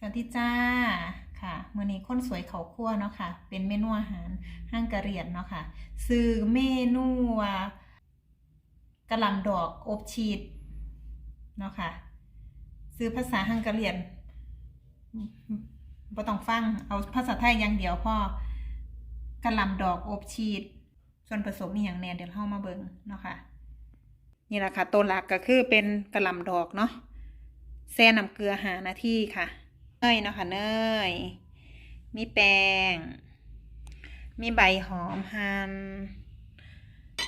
สวัสดีจ้าค่ะมื้อนี้คนสวยเขาคั่วเนาะค่ะ เป็นเมนูอาหารห้างกะเรียนเนาะค่ะซื้อเมนูว่ากะลำดอกอบชีสเนาะค่ะซื้อภาษาฮังการียนบ่ต้องฟัง เอาภาษาไทยอย่างเดียวพอกระลำดอกอบชีสส่วนผสมมีอย่างแน่เดี๋ยวเรามาเบิ่งเนาะค่ะ นี่แหละค่ะ ตัวหลักก็คือเป็นกระลำดอกเนาะแช่น้ำเกลือหานาทีค่ะ ยเนาะค่ะเนย มีแป้ง มีใบหอมหั่น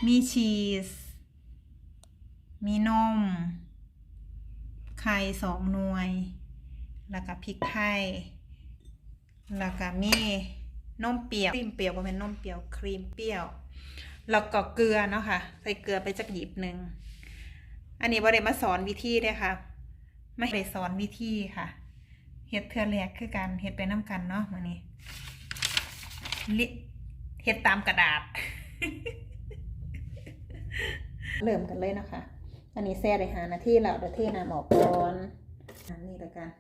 มีชีส มีนม ไข่สองหน่วย แล้วก็พริกไทย แล้วก็มีนมเปรี้ยวครีมเปรี้ยวบ่แม่นนมเปียวครีมเปรี้ยว แล้วก็เกลือเนาะค่ะ ใส่เกลือไปจักหยิบหนึ่ง อันนี้บ่ได้มาสอนวิธีเด้อค่ะ ไม่ได้สอนวิธีค่ะ เฮ็ดเทือแรกคือการเฮ็ดไปน้ำกันเนาะมื้อนี้ลิเฮ็ดตามกระดาษ เริ่มกันเลยนะคะ อันนี้แซ่ได้หานาทีแล้วเดี๋ยวเทน้ำออกก่อนอันนี้ละกัน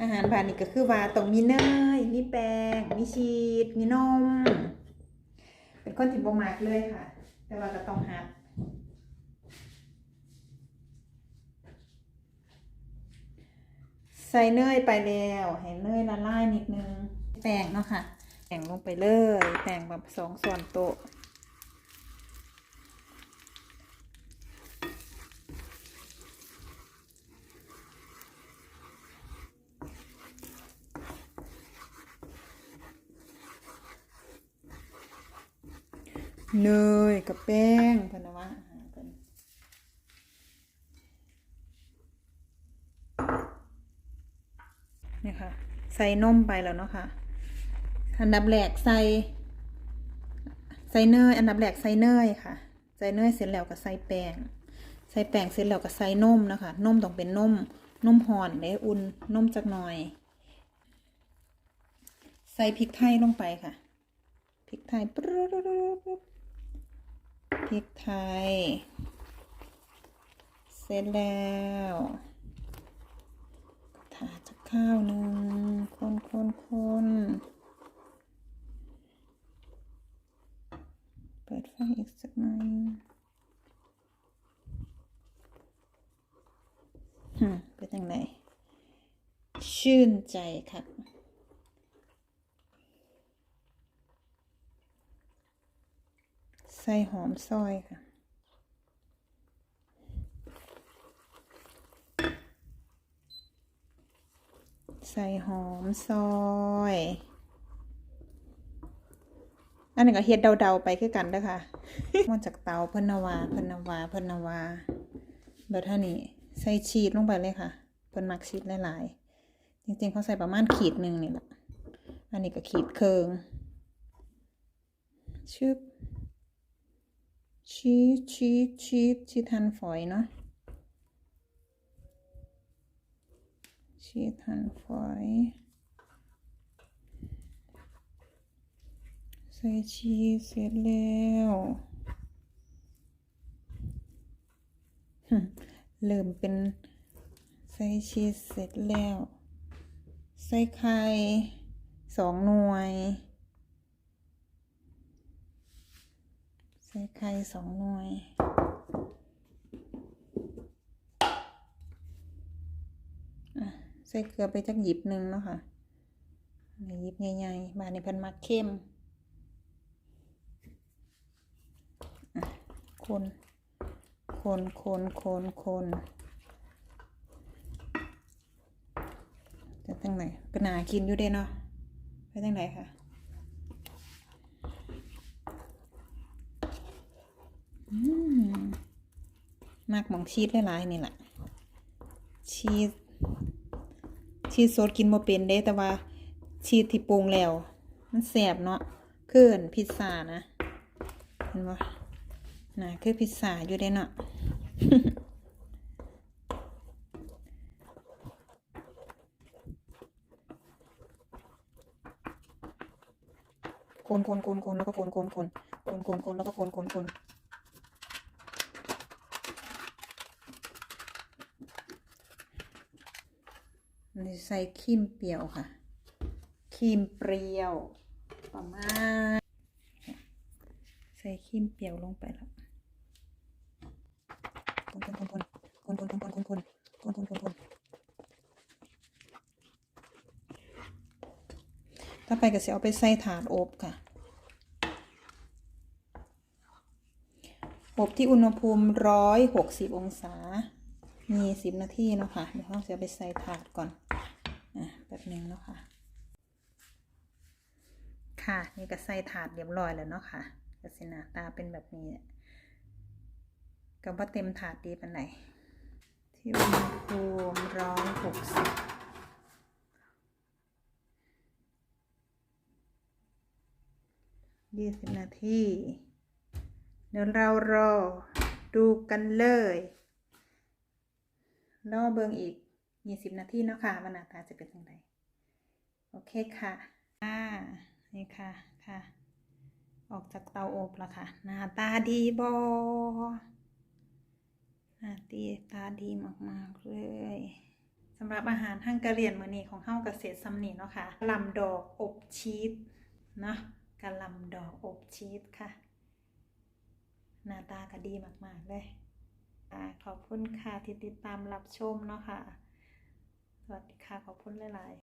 อาหารบานนี้ก็คือว่าต้องมีเนยมีแป้งมีชีสมีนม เป็นคนที่บ่มักเลยค่ะ แต่ว่าก็ต้องหัด ใส่เนยไปแล้วให้เนยละลายนิดนึง แป้งเนาะค่ะแป้งลงไปเลย แป้งแบบสองส่วนโต๊ะเนยกับแป้งพนะวะอาหารเพิ่นนี่ค่ะ ใส่นมไปแล้วเนาะค่ะ อันดับแรกใส่ ใส่เนย อันดับแรกใส่เนยค่ะ ใส่เนยเสร็จแล้วก็ใส่แป้ง ใส่แป้งเสร็จแล้วก็ใส่นมนะคะ นมต้องเป็นนม นมห่อนเด้อุ่น นมจักหน่อย ใส่พริกไทยลงไปค่ะ พริกไทยพริกไทย เสร็จแล้ว ข้าวหนึ่งคนคนคนเปิดไฟอีกสักหน่อยฮึเป็นยังไงชื่นใจค่ะใส่หอมซอยค่ะ ใส่หอมซอย อันนี้ก็เฮ็ดเดาๆไปคือกันเด้อค่ะมาจากเตาเพนนาวาเพนนาวาเพนนาวาแบบท่านี้ใส่ชีสลงไปเลยค่ะเพิ่นมักชีสหลายๆ จริงๆเขาใส่ประมาณขีดหนึ่งนี่แหละอันนี้ก็ขีดเคืองชึบชีสชีสชีสชีสหั่นฝอยเนาะ ชีสหั่นฝอย ใส่ชีสเสร็จแล้วหึเริ่มเป็นใส่ชีสเสร็จแล้ว ใส่ไข่สองหน่วย ใส่ไข่สองหน่วย อะ ใส่เกลือไปจักหยิบหนึ่งเนาะค่ะหยิบใหญ่ๆบานนี้เพิ่นมักเข้มคนคนคนคนคนจะตั้งไหนก็นากินอยู่เด้เนาะไปตั้งไหนค่ะมากมองชีสหลายๆนี่แหละชีส ชีสสดกินบ่เป็นเด้แต่ว่าชีสที่ปรุงแล้ว มันแสบเนาะคืออันพิซซ่านะเห็นบ่น่ะคือพิซซ่าอยู่เด้เนาะคนคนคนคนแล้วก็คนคนคนคนคนคนแล้วก็คนคนคนนอัน นี้ใส่ครีมเปรี้ยวค่ะครีมเปรี้ยว ประมาณ ใส่ครีมเปรี้ยวลงไปแล้วคนคนคนคนคนคนคนคนคนคนคนคนคนต่อไปก็จะเอาไปใส่ถาดอบค่ะ อบที่อุณหภูมิร้อยหกสิบองศา มีสิบนาทีเนาะค่ะ เดี๋ยวเราจะไปใส่ถาดก่อน อะแบบหนึ่งเนาะค่ะ ค่ะ นี่ก็ใส่ถาดเรียบร้อยแล้วเนาะค่ะกสินาตาเป็นแบบนี้ก็บ่าเต็มถาดดีปานไหน ที่อุณหภูมิร้อยหกสิบยี่สิบนาที เดี๋ยวเรารอดูกันเลย รอเบิงอีกยี่สิบนาทีเนาะค่ะว่าหน้าตาจะเป็นยังไงโอเคค่ะอ่านี่ค่ะค่ะ ออกจากเตาอบแล้วค่ะ หน้าตาดีบอหน้าตีตาดีมากๆเลยสำหรับอาหารฮังการียนมื้อนี้ของเฮาเกษตรซัมนี่เนาะค่ะกะลำดอกอบชีสเนาะกะลำดอกอบชีสค่ะ หน้าตาก็ดีมาก ๆ เลย อ่าขอบคุณค่ะที่ติดตามรับชมเนาะค่ะ สวัสดีค่ะ ขอบคุณหลาย ๆ